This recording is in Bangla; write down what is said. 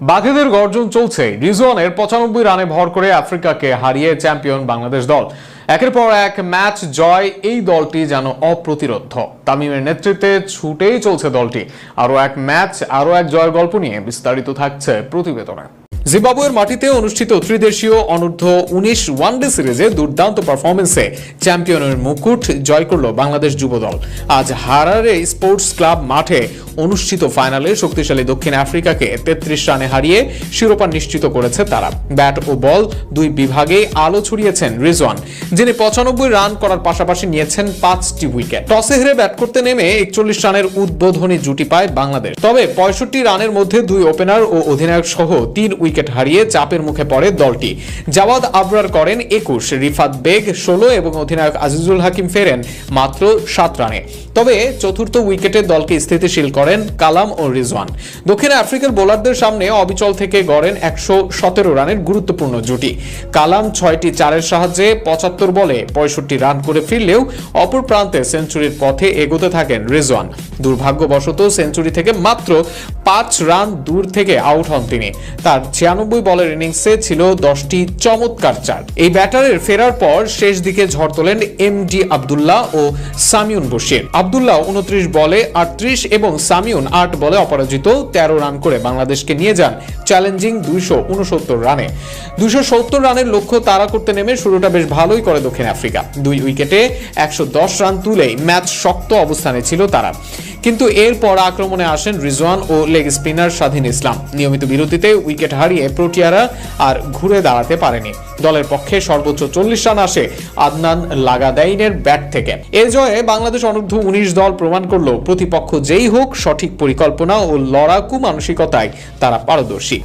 বাঘেদের গর্জন চলছে। রিজওয়ানের পঁচানব্বই রানে ভর করে আফ্রিকাকে হারিয়ে চ্যাম্পিয়ন বাংলাদেশ দল। একের পর এক ম্যাচ জয়, এই দলটি যেন অপ্রতিরোধ তামিমের নেতৃত্বে ছুটেই চলছে দলটি। আরও এক ম্যাচ, আরও এক জয়ের গল্প নিয়ে বিস্তারিত থাকছে প্রতিবেদনে। জিম্বাবুয়ের মাটিতে অনুষ্ঠিত ত্রিদেশীয় অনূর্ধ্ব উনিশ ওয়ানডে সিরিজে দুর্দান্ত পারফরমেন্সে চ্যাম্পিয়নের মুকুট জয় করল বাংলাদেশ যুব দল আজ হারারে স্পোর্টস ক্লাব মাঠে অনুষ্ঠিত ফাইনালে শক্তিশালী দক্ষিণ আফ্রিকাকে তেত্রিশ রানে হারিয়ে শিরোপা নিশ্চিত করেছে তারা। ব্যাট ও বল দুই বিভাগে আলো ছড়িয়েছেন রিজওয়ান, যিনি পঁচানব্বই রান করার পাশাপাশি নিয়েছেন পাঁচটি উইকেট। টসে হেরে ব্যাট করতে নেমে একচল্লিশ রানের উদ্বোধনী জুটি পায় বাংলাদেশ। তবে পঁয়ষট্টি রানের মধ্যে দুই ওপেনার ও অধিনায়ক সহ তিন উইকেট হারিয়ে চাপের মুখে পড়ে দলটি। জাওয়াদ আবরার করেন একুশ, রিফাত বেগ ষোলো এবং অধিনায়ক আজিজুল হাকিম ফেরেন মাত্র সাত রানে। তবে চতুর্থ উইকেটে দলকে স্থিতিশীল করেন কালাম ও রিজওয়ান। দক্ষিণ আফ্রিকার বোলারদের সামনে অবিচল থেকে গড়েন একশো সতেরো রানের গুরুত্বপূর্ণ জুটি। কালাম ছয়টি চারের সাহায্যে পঁচাত্তর বলে পঁয়ষট্টি রান করে ফিরলেও অপর প্রান্তে সেঞ্চুরির পথে এগোতে থাকেন রিজওয়ান। দুর্ভাগ্যবশত সেঞ্চুরি থেকে মাত্র পাঁচ রান দূর থেকে আউট হন তিনি। তার ছিয়ানব্বই বলের ইনিংসে ছিল দশটি চমৎকার চার। এই ব্যাটারের ফেরার পর শেষ দিকে ঝড় তোলেন এম ডি আবদুল্লাহ ও সামিউন বশির। আবদুল্লাহ উনত্রিশ বলে আটত্রিশ এবং সামিউন আট বলে অপরাজিত তেরো রান করে বাংলাদেশকে নিয়ে যান চ্যালেঞ্জিং দুইশো উনসত্তর রানে। দুইশো সত্তর রানের লক্ষ্য তাড়া করতে নেমে শুরুটা বেশ ভালোই করে দক্ষিণ আফ্রিকা। দুই উইকেটে একশো দশ রান তুলেই ম্যাচ শক্ত অবস্থানে ছিল তারা। কিন্তু এরপর আক্রমণে আসেন রিজওয়ান ও লেগ স্পিনার স্বাধীন ইসলাম। নিয়মিত বিরতিতে উইকেট হারিয়ে প্রোটিয়ারা আর ঘুরে দাঁড়াতে পারেনি। দলের পক্ষে সর্বোচ্চ চল্লিশ রান আসে আদনান লাগাদাইনের ব্যাট থেকে। এ জয়ে বাংলাদেশ অনূর্ধ্ব উনিশ দল প্রমাণ করল, প্রতিপক্ষ যেই হোক সঠিক পরিকল্পনা ও লড়াকু মানসিকতায় তারা পারদর্শী।